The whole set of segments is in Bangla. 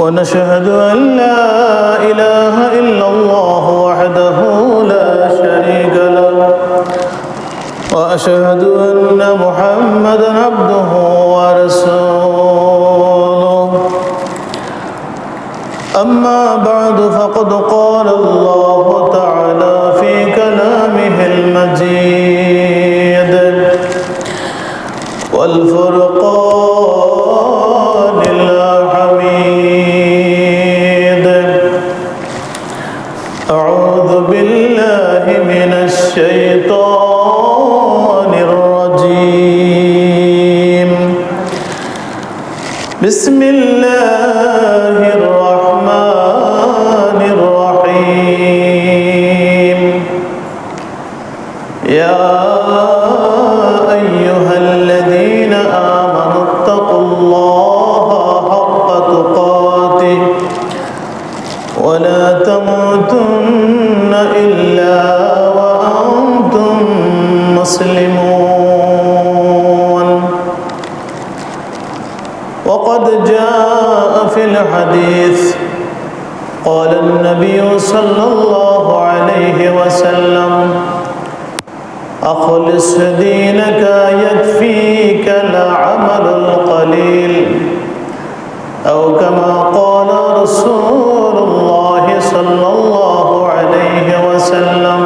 ونشهد أن لا إله إلا الله وحده لا شريك له وأشهد أن محمدا عبده ورسوله. أما بعد فقد قال الله تعالى في كلامه المجيد جاء في الحديث قال النبي صلى الله عليه وسلم أخلص دينك يكفيك العمل القليل أو كما قال رسول الله صلى الله عليه وسلم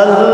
আল্লাহ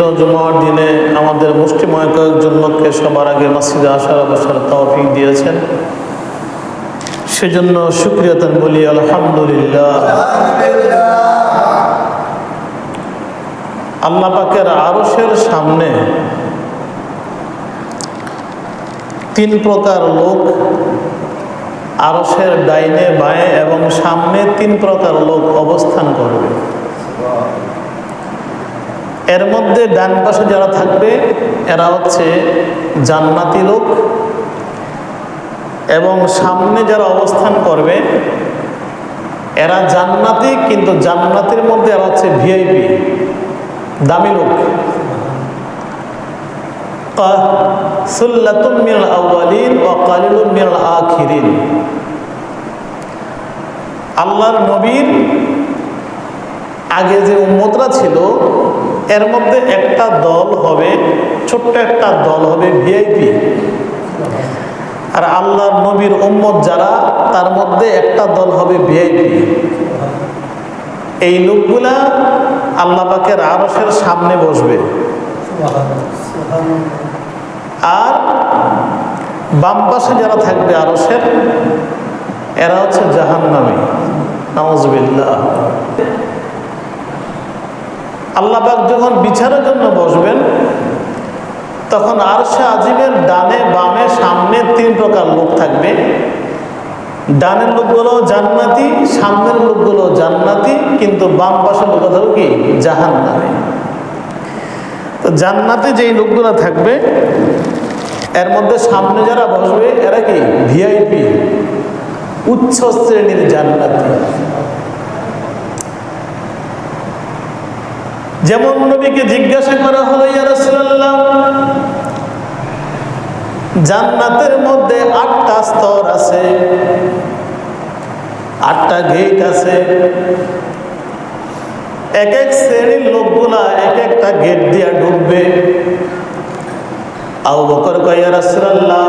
পবিত্র জুমার দিনে, আমাদের মুষ্টিময় কয়েকজন লোককে সবার আগে মসজিদে আসার অবসর তৌফিক দিয়েছেন। সেজন্য শুক্রিয়াতান বলি, আলহামদুলিল্লাহ। আল্লাহ পাকের আরশের সামনে তিন প্রকার লোক, আরশের ডাইনে, বায়ে এবং সামনে তিন প্রকার লোক অবস্থান করবে। এর মধ্যে ডান পাশে যারা থাকবে, এরা হচ্ছে জান্নাতি লোক এবং সামনে যারা অবস্থান করবে, এরা জান্নাতি কিন্তু জান্নাতের মধ্যে এরা হচ্ছে ভিআইপি, দামি লোক। সুল্লাতুম আল্লাহর নবীর আগে যে উম্মতরা ছিল এর মধ্যে একটা দল হবে, ছোট্ট একটা দল হবে ভিআইপি আর আল্লাহর নবীর উম্মত যারা, তার মধ্যে একটা দল হবে ভিআইপি এই লোকগুলা আল্লাহ পাকের আরসের সামনে বসবে। আর বাম পাশে যারা থাকবে আরসের এরা হচ্ছে জাহান্নামী। নওয়াজবিল্লাহ আল্লাহ পাক যখন বিচারের জন্য বসবেন, তখন আরশে আজিমের ডানে বামে সামনে তিন প্রকার লোক থাকবে। ডানের লোকগুলো জান্নাতি, সামনের লোকগুলো জান্নাতি, কিন্তু বাম পাশের লোক কি? জাহান নামে তো জান্নাতে যেই লোকগুলো থাকবে, এর মধ্যে সামনে যারা বসবে, এরা কি? ভিআইপি, উচ্চ শ্রেণির জান্নাতি। যেমন নবীকে জিজ্ঞাসা করা হলো জান্নাতের মধ্যে আটটা স্তর আছে, আটটা গেট আছে, এক এক শ্রেণির লোকগুলা এক একটা গেট দিয়া ঢুকবে। আউ বকর কয়া রাসূলুল্লাহ,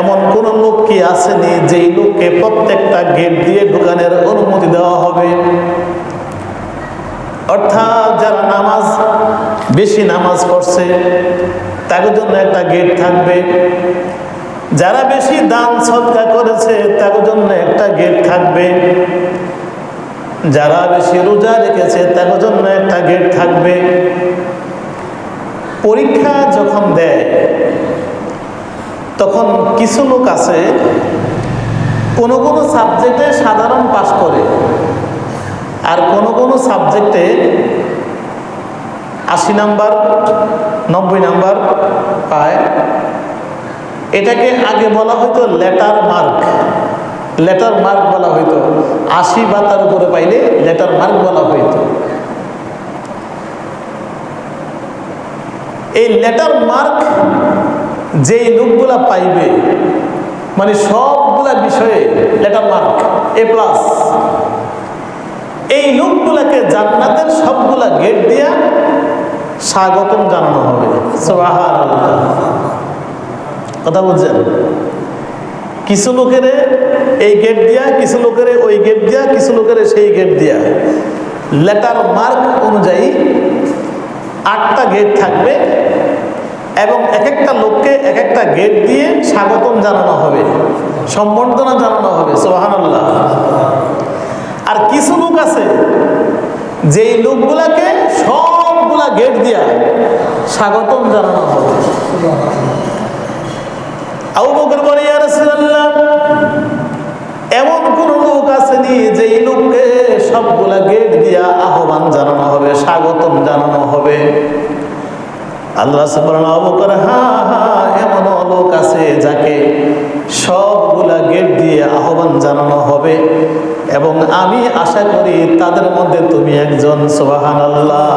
এমন কোন লোক কি আসেনি যেই লোককে প্রত্যেকটা গেট দিয়ে ঢুকানোর অনুমতি দেওয়া হবে? অর্থাৎ যারা নামাজ, বেশি নামাজ পড়ছে, তাদের জন্য একটা গেট থাকবে। যারা বেশি দান সৎকা করেছে, তাদের জন্য একটা গেট থাকবে। যারা বেশি রোজা রেখেছে, তাদের জন্য একটা গেট থাকবে। পরীক্ষা যখন দেয়, তখন কিছু লোক আছে, কোনো কোনো সাবজেক্টে সাধারণ পাশ করে। আর কোনো কোনো সাবজেক্টে আশি নাম্বার, নব্বই নাম্বার পায়। এটাকে আগে বলা হতো লেটার মার্ক। লেটার মার্ক বলা হইতো। আশি বা তার উপরে পাইলে লেটার মার্ক বলা হইতো। এই লেটার মার্ক যেই লোকগুলা পাইবে মানে সবগুলা বিষয়ে লেটার মার্ক, এ প্লাস। এই লোকগুলাকে জান্নাতের সবগুলা গেট দিয়া স্বাগতম জানানো হবে। কথা বলছেন কিছু লোকের এই গেট দিয়া, কিছু লোকের ওই গেট দিয়া, কিছু লোকের সেই গেট দিয়া। লেটার মার্ক অনুযায়ী আটটা গেট থাকবে এবং এক একটা লোককে এক একটা গেট দিয়ে স্বাগতম জানানো হবে। সম্বর্ধনা জানানো হবে। সোহানাল্লাহ আর কিছু লোক আছে, যেই লোকগুলাকে সবগুলা গেট দিয়া স্বাগতম জানানো হবে। আবু বলে, ইয়া রাসূলুল্লাহ, এমন কোন লোক আসেনি যেই লোককে সবগুলা গেট দিয়া আহ্বান জানানো হবে, স্বাগতম জানানো হবে। আল্লাহ বলেন আবু বকর হ্যাঁ হ্যাঁ এমন লোক আছে যাকে সবগুলা গেট দিয়ে আহ্বান জানানো হবে এবং আমি আশা করি তাদের মধ্যে তুমি একজন, সুবহানাল্লাহ।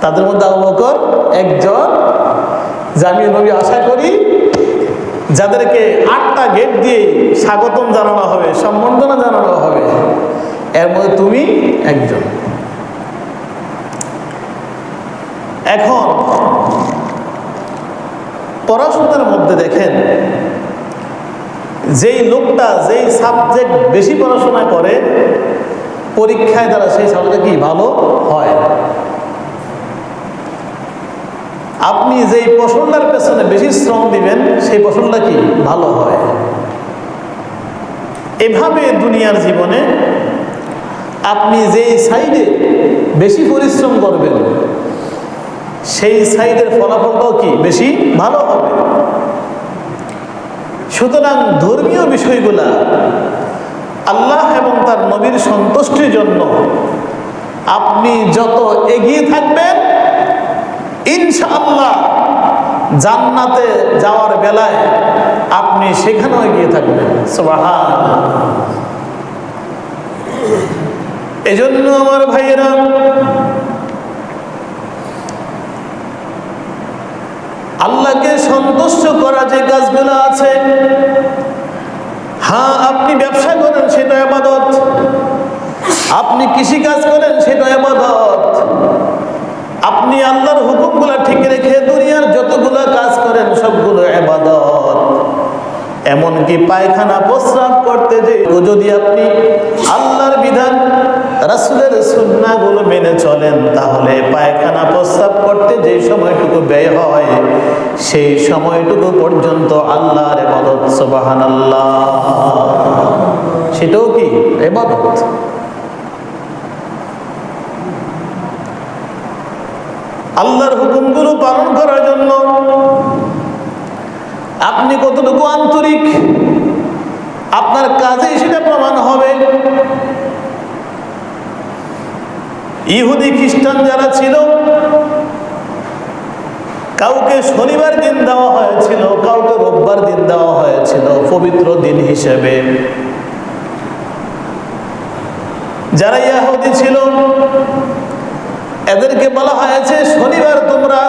তাদের মধ্যে আবু একজন জামি নবী আশা করি যাদেরকে আটটা গেট দিয়ে স্বাগতম জানানো হবে, সম্বর্ধনা জানানো হবে। এর মধ্যে তুমি একজন। এখন পড়াশোনার মধ্যে দেখেন, যেই লোকটা, যেই সাবজেক্ট বেশি পড়াশোনা করে, পরীক্ষায় দ্বারা সেই সাবজেক্ট কি, ভালো? হয় আপনি যেই ফসলটার পেছনে বেশি শ্রম দিবেন, সেই ফসলটা কি, ভালো হয়। এভাবে দুনিয়ার জীবনে আপনি যেই সাইডে বেশি পরিশ্রম করবেন সেই সাইডের ফলাফলটাও কি বেশি ভালো হবে? সুতরাং ধর্মীয় বিষয়গুলা আল্লাহ এবং তার নবীর সন্তুষ্টির জন্য আপনি যত এগিয়ে থাকবেন, ইনশাআল্লাহ জান্নাতে যাওয়ার বেলায় আপনি সেখানেও এগিয়ে থাকবেন। এজন্য আমার ভাইয়েরা আল্লাহকে সন্তুষ্ট করা যে কাজগুলো আছে হ্যাঁ আপনি ব্যবসা করেন, সেটা আবাদত। আপনি কৃষি কাজ করেন, সেটা আবাদত। আপনি আল্লাহর হুকুমগুলো ঠিক রেখে দুনিয়ার যতগুলো কাজ করেন, সবগুলো আবাদত। এমনকি পায়খানা, প্রস্রাব করতে যে যদি আপনি আল্লাহর বিধান রাসুলের সুন্নাগুলো মেনে চলেন, তাহলে পায়খানা প্রস্রাব করতে যে সময়টুকু ব্যয় হয়, সেই সময়টুকু পর্যন্ত আল্লাহর এবাদত সুবাহান আল্লাহ সেটাও কি এবাদত আল্লাহর হুকুমগুলো পালন করার জন্য আপনি কতটুকু আন্তরিক? আপনার কাজে সেটা প্রমাণ হবে ইহুদি খ্রিস্টান যারা ছিল, কাউকে শনিবার দিন দেওয়া হয়েছিল, কাউকে রোববার দিন দেওয়া হয়েছিল, পবিত্র দিন হিসেবে। যারা ইয়াহুদি ছিল, এদেরকে বলা হয়েছে, শনিবার তোমরা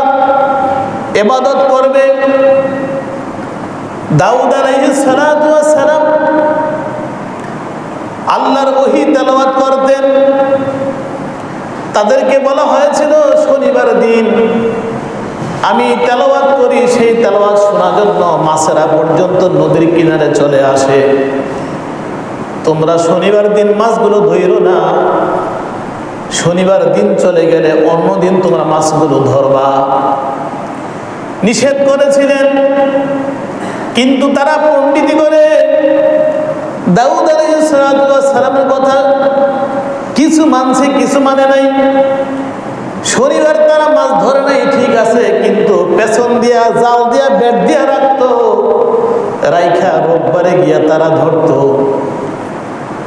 এবাদত করবে। দাউদ সালাম আল্লাহর ওহি তেলাওয়াত করতেন। তাদেরকে বলা হয়েছিল, শনিবার দিন আমি তেলাওয়াত করি, সেই তেলাওয়াত শোনার জন্য মাছেরা পর্যন্ত নদীর কিনারে চলে আসে। তোমরা শনিবার দিন মাছগুলো ধৈর না। শনিবার দিন চলে গেলে অন্য দিন তোমরা মাছগুলো ধরবা। নিষেধ করেছিলেন, কিন্তু তারা পণ্ডিতি করে দাউদ সালামের কথা কিছু মানছে, কিছু মানে নাই। শনিবার তারা মাছ ধরে নাই, ঠিক আছে, কিন্তু পেছন দিয়া, জাল দিয়া বেড দিয়া রাখতো। রাইখা রোববারে গিয়া তারা ধরতো।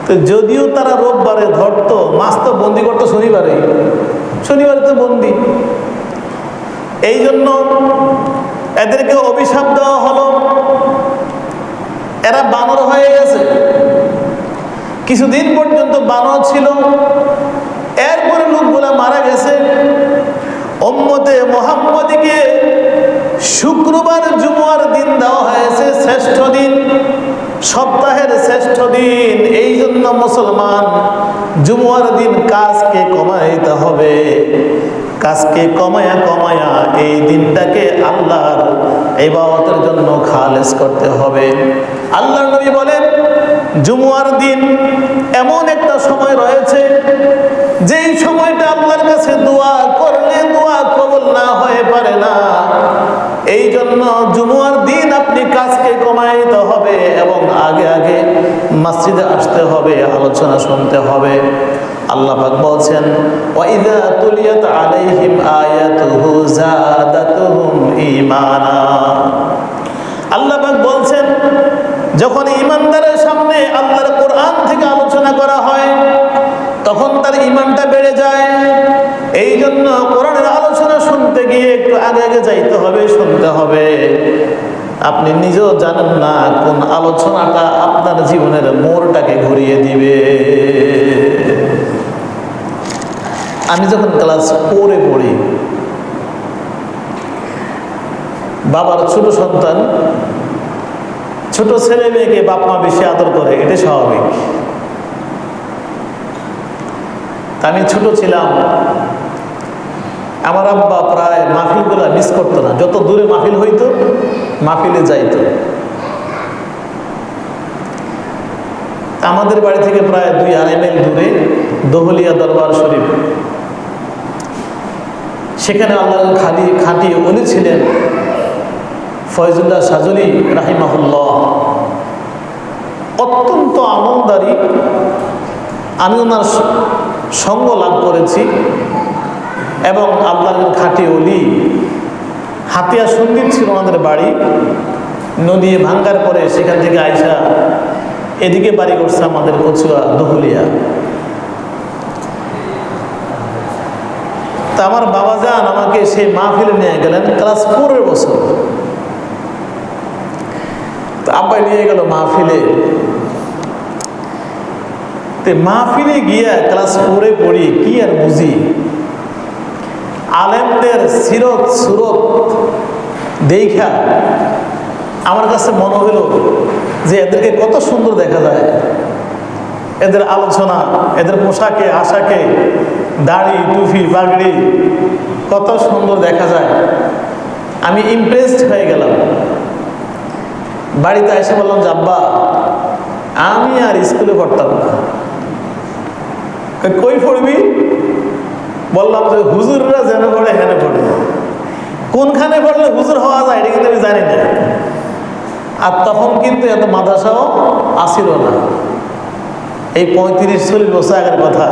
তো যদিও তারা রোববারে ধরতো, মাছ তো বন্দি করতো শনিবারে। শনিবারে তো বন্দি। এই জন্য এদেরকে অভিশাপ দেওয়া হলো। এরা বানর হয়ে গেছে। কিছুদিন পর্যন্ত বানর ছিল। এরপরে লোকগুলা মারা গেছে। ওম্মতে মোহাম্মদীকে শুক্রবার জুমার দিন দেওয়া হয়েছে, শ্রেষ্ঠ দিন। সপ্তাহের শ্রেষ্ঠ দিন। এই জন্য মুসলমান, জুমার দিন কাজকে কমাইতে হবে। কাজকে কমায়া কমায়া এই দিনটাকে আল্লাহর ইবাদতের জন্য খালেস করতে হবে। আল্লাহর নবী বলেন জুমুয়ার দিন এমন একটা সময় রয়েছে, যেই সময়টা আল্লাহর কাছে দোয়া করলে দোয়া কবল না হয়ে পারে না। এই জন্য জুমুয়ার দিন আপনি কাজকে কমাইতে হবে এবং আগে আগে মসজিদে আসতে হবে, আলোচনা শুনতে হবে। আল্লাহ পাক বলছেন, ওয়াইদা তুলিয়াত আলাইহিম আয়াতুহু জাদাতুহুম ঈমানা আল্লাহ পাক বলছেন যখন ইমানদারের সামনে আল্লাহর কোরআন থেকে আলোচনা করা হয় তখন তার ইমানটা বেড়ে যায় এই জন্য কোরআনের আলোচনা শুনতে গিয়ে একটু আগে আগে যাইতে হবে, শুনতে হবে। আপনি নিজেও জানেন না কোন আলোচনাটা আপনার জীবনের মোড়টাকে ঘুরিয়ে দিবে। আমি যখন ক্লাস ফোরে পড়ি, বাবার ছোট সন্তান, ছোট ছেলে মেয়েকে বাপ মা বেশি আদর করে, এটা স্বাভাবিক। আমি ছোট ছিলাম আমার আব্বা প্রায় মাহফিলগুলো মিস করতো না। যত দূরে মাহফিল হইতো, মাহফিলে যাইতো। আমাদের বাড়ি থেকে প্রায় দুই আড়াই মাইল দূরে দহলিয়া দরবার শরীফ। সেখানে আল্লাহ খালি খাঁটি উনি ছিলেন ফয়জুল্লাহ সাজুলি রাহিমাহুল্লাহ। অত্যন্ত আনন্দারি আমি ওনার সঙ্গ লাভ করেছি। এবং আল্লাহর খাঁটি অলি। হাতিয়া সংগীত ছিল আমাদের বাড়ি। নদী ভাঙ্গার পরে সেখান থেকে আইসা এদিকে বাড়ি করছে আমাদের কচুয়া দহুলিয়া। তা আমার বাবা যান আমাকে সেই মাহফিলে নিয়ে গেলেন ক্লাস ফোরের বছর। তো আব্বাই নিয়ে গেল মাহফিলে। তে মাহফিলে গিয়া ক্লাস ফোরে পড়ি, কি আর বুঝি? আলেমদের সিরত, সুরত দেখা আমার কাছে মনে হলো যে এদেরকে কত সুন্দর দেখা যায়। এদের আলোচনা, এদের পোশাকে, আশাকে, দাড়ি, টুপি, বাগড়ি কত সুন্দর দেখা যায়। আমি ইমপ্রেসড হয়ে গেলাম। বাড়িতে এসে বললাম, যে আব্বা, আমি আর স্কুলে পড়তাম না। কই পড়বি? বললাম যে হুজুররা যেন পড়ে হেনে পড়ে। কোনখানে পড়লে হুজুর হওয়া যায়, এটা কিন্তু আমি জানি না। আর তখন কিন্তু এত মাদ্রাসাও আসিল না। এই পঁয়ত্রিশ, চল্লিশ বছর আগের কথা।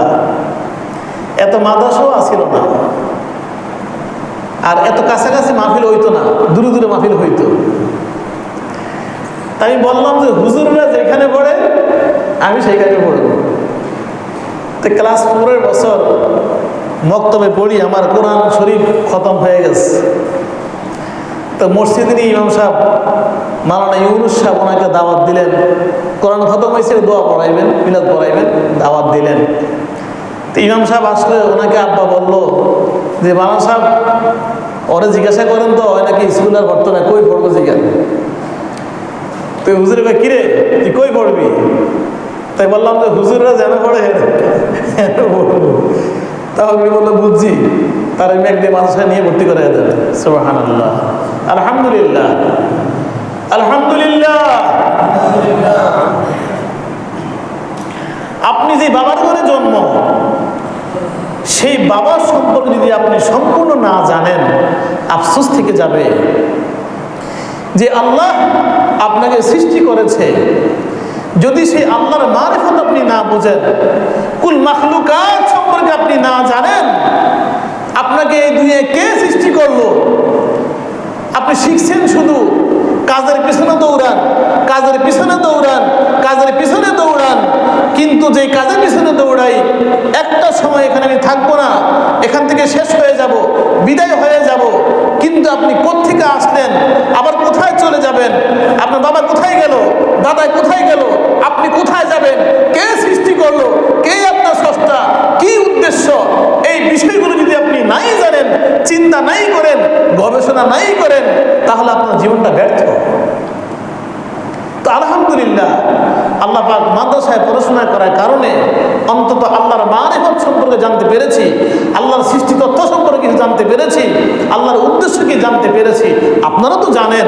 এত মাদ্রাসাও আসিল না। আর এত কাছাকাছি মাহফিল হইতো না, দূরে দূরে মাহফিল হইতো। তাই বললাম যে হুজুররা যেখানে পড়ে, আমি সেইখানে পড়ব। তো ক্লাস ফোরের বছর মক্তবে পড়ি, আমার কোরআন শরীফ খতম হয়ে গেছে। তো মসজিদের ইমাম সাহেব মালানা ইউনুস সাহেব ওনাকে দাওয়াত দিলেন। কোরআন খতম হয়েছে, দোয়া পড়াইবেন, মিলাদ পড়াইবেন, দাওয়াত দিলেন। তো ইমাম সাহেব আসলে, ওনাকে আব্বা বলল যে মালানা সাহেব, ওরা জিজ্ঞাসা করেন তো হয় নাকি স্কুল আর না কই পড়ব জিজ্ঞাসা? তুই হুজুর কই কিরে, তুই কই পড়বি? তাই বললাম যে, হুজুররা যেন পড়ে উনি বলল বুঝছি। তার আমি একদিন মানুষের নিয়ে ভর্তি করে দেবে। সুবাহান আল্লাহ আলহামদুলিল্লাহ। আলহামদুলিল্লাহ। আপনি যে বাবার ঘরে জন্ম, সেই বাবার সম্পর্কে যদি আপনি সম্পূর্ণ না জানেন, আফসোস থেকে যাবে যে আল্লাহ আপনাকে সৃষ্টি করেছে যদি সেই আল্লাহর মারিফত আপনি না বুঝেন, কুল মাখলুকাত সম্পর্কে আপনি না জানেন, আপনাকে এই দুনিয়ায় কে সৃষ্টি করল? আপনি শিখছেন শুধু কাজের পিছনে দৌড়ান, কাজের পিছনে দৌড়ান, কাজের পিছনে দৌড়ান, কিন্তু যে কাজের পিছনে দৌড়াই, একটা সময় এখানে আমি থাকব না, এখান থেকে শেষ হয়ে যাব, বিদায় হয়ে যাব, কিন্তু আপনি কোত্থেকে আসলেন? আবার কোথায় চলে যাবেন? আপনার বাবা কোথায় গেল দাদা কোথায় গেল আপনি কোথায় যাবেন কে সৃষ্টি করল কে আপনার স্রষ্টা কি উদ্দেশ্য এই বিষয়গুলো যদি আপনি নাই জানেন চিন্তা নাই করেন, গবেষণা নাই করেন, তাহলে আপনার জীবনটা ব্যর্থ। তো আলহামদুলিল্লাহ, আল্লাহ পাক মাদ্রাসায় পড়াশোনা করার কারণে অন্তত আল্লাহর মারেফত সম্পর্কে জানতে পেরেছি, আল্লাহর সৃষ্টি তথ্য সম্পর্কে কিছু জানতে পেরেছি, আল্লাহর উদ্দেশ্য কি জানতে পেরেছি, আপনারা তো জানেন।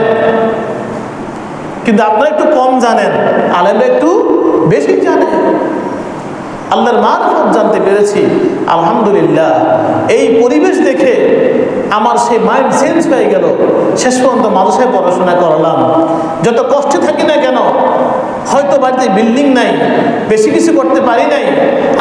কিন্তু আপনারা একটু কম জানেন, আলেমরা একটু বেশি জানেন আল্লাহর মারফত জানতে পেরেছি, আলহামদুলিল্লাহ। এই পরিবেশ দেখে আমার সেই মাইন্ড চেঞ্জ হয়ে গেল। শেষ পর্যন্ত মাদ্রাসায় পড়াশোনা করলাম। যত কষ্টে থাকি না কেন, হয়তো বাড়িতে বিল্ডিং নাই, বেশি কিছু করতে পারি নাই,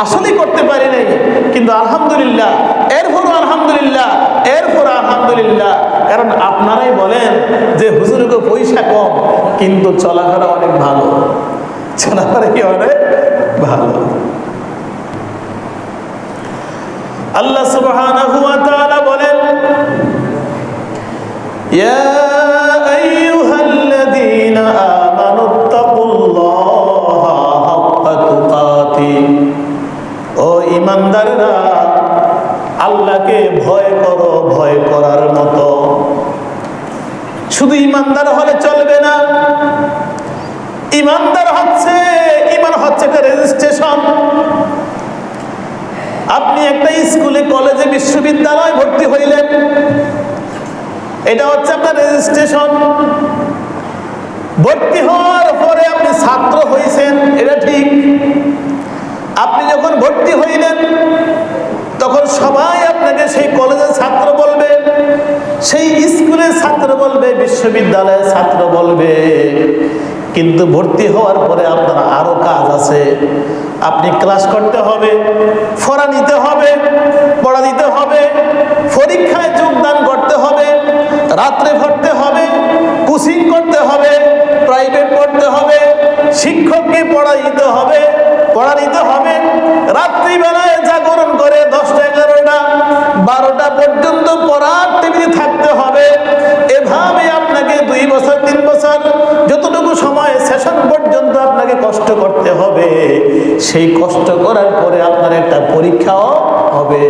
আসলেই করতে পারি নাই, কিন্তু আলহামদুলিল্লাহ, এরপরও আলহামদুলিল্লাহ এরপর আলহামদুলিল্লাহ। কারণ আপনারাই বলেন যে হুজুরকে পয়সা কম, কিন্তু চলাফেরা অনেক ভালো। চলাফেরা কি অনেক ভালো? আল্লাহ সুবহানাহু ওয়া তাআলা বলেন, ইয়া আইয়ুহাল্লাযীনা আমানুত্তাকুল্লাহা হাক্কা তুকাতি। ও ঈমানদাররা, আল্লাহকে ভয় করো, ভয় করার মতো। শুধু ঈমানদার হলে চলবে না, ঈমানদার হচ্ছে, ঈমান হচ্ছে একটা রেজিস্ট্রেশন। আপনি একটা স্কুলে, কলেজে, বিশ্ববিদ্যালয় ভর্তি হইলেন। এটা হচ্ছে আপনার রেজিস্ট্রেশন ভর্তি হওয়ার পরে আপনি ছাত্র হয়েছেন এটা ঠিক। আপনি যখন ভর্তি হইলেন, তখন সবাই আপনাকে সেই কলেজের ছাত্র বলবে, সেই স্কুলের ছাত্র বলবে, বিশ্ববিদ্যালয়ের ছাত্র বলবে। কিন্তু ভর্তি হওয়ার পরে আপনার আরও কাজ আছে। আপনি ক্লাস করতে হবে ফরা নিতে হবে, পড়া দিতে হবে, পরীক্ষায় যোগদান করতে হবে, রাত্রে পড়তে হবে কোচিং করতে হবে প্রাইভেট পড়তে হবে, শিক্ষককে পড়া দিতে হবে, পড়া নিতে হবে, রাত্রিবেলায় জাগরণ করে দশটা এগারোটা, বারোটা পর্যন্ত পড়ার সময় পর্যন্ত আপনাকে কষ্ট করতে হবে। সেই কষ্ট করার পরে আপনার একটা পরীক্ষাও হবে।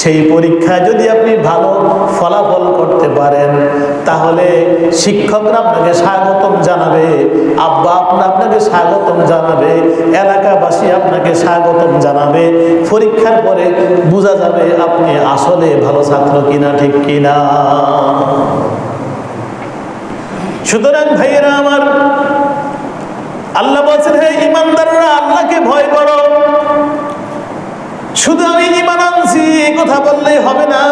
সেই পরীক্ষায় যদি আপনি ভালো ফলাফল করতে পারেন, তাহলে শিক্ষকরা আপনাকে স্বাগতম জানাবে, আব্বা আপনা আপনাকে স্বাগতম জানাবে, এলাকাবাসী আপনাকে স্বাগতম জানাবে। পরীক্ষার পরে বোঝা যাবে আপনি আসলে ভালো ছাত্র কিনা, ঠিক কিনা। সুতরাং ভাইয়েরা আমার আল্লাহ বলছেন, হে ইমানদাররা, আল্লাহকে ভয় করো। শুধু আমি ইমান আনছি, কথা বললেই হবে না।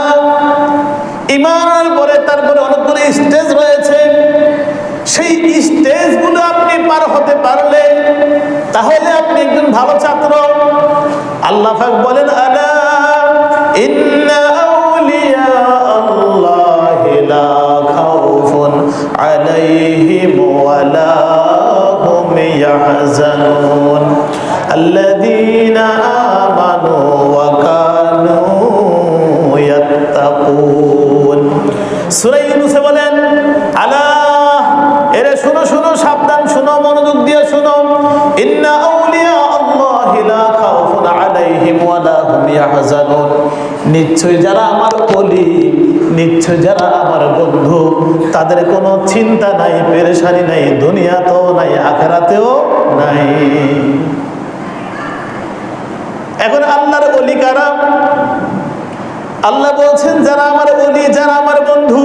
ইমান পরে তারপরে অনেকগুলো স্টেজ ইয়াহজানুন নিশ্চয় যারা আমার ওলি নিশ্চয় যারা আমার বন্ধু, তাদের কোনো চিন্তা নাই, পেরেশানি নাই, দুনিয়াতেও নাই, আখেরাতেও নাই। এখন আল্লাহর অলি কারা? আল্লাহ বলছেন, যারা আমার অলি যারা আমার বন্ধু,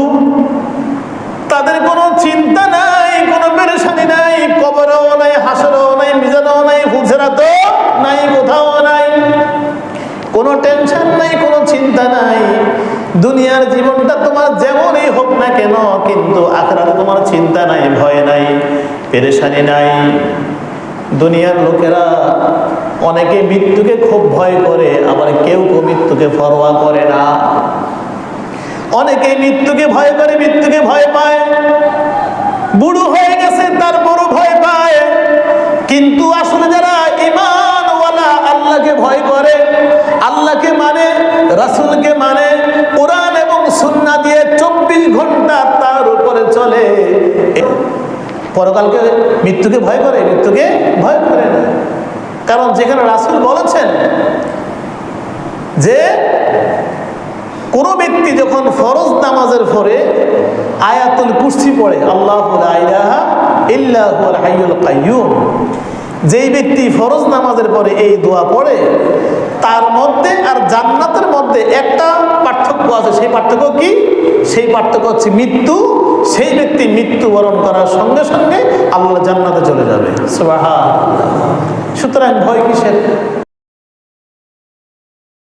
তাদের কোনো চিন্তা নাই, কোনো পেরেশানি নাই, কবরও নাই, হাসরও নাই, মিজানও নাই ফুলসেরাতো নাই, কোথাও নাই। কোনো টেনশন নাই, কোনো চিন্তা নাই। দুনিয়ার জীবনটা তোমার যেমনই হোক না কেন, কিন্তু আখরাতে তোমার চিন্তা নাই, ভয় নাই, পেরেশানি নাই। দুনিয়ার লোকেরা অনেকে মৃত্যুকে খুব ভয় করে, আবার কেউ কেউ মৃত্যুকে পরোয়া করে না। অনেকে মৃত্যুকে ভয় করে, মৃত্যুকে ভয় পায়। বুড়ো হয়ে গেছে, তার বড় ভয় পায়। কিন্তু আসলে যারা ইমানওয়ালা আল্লাহকে ভয় করে আল্লাহকে মানে রাসুলকে মানে কোরআন এবং সুন্না দিয়ে চব্বিশ ঘণ্টা তার উপরে চলে। পরকালকে মৃত্যুকে ভয় করে, মৃত্যুকে ভয় করে না। কারণ যেখানে রাসুল বলেছেন যে, কোন ব্যক্তি যখন ফরজ নামাজের পরে আয়াতুল কুস্তি পড়ে, আল্লাহ যেই ব্যক্তি ফরজ নামাজের পরে এই দোয়া পড়ে তার মধ্যে আর জান্নাতের মধ্যে একটা পার্থক্য আছে। সেই পার্থক্য কি? সেই পার্থক্য হচ্ছে মৃত্যু। সেই ব্যক্তি মৃত্যুবরণ করার সঙ্গে সঙ্গে আল্লাহ জান্নাতে চলে যাবে। সুতরাং ভয় কিসের?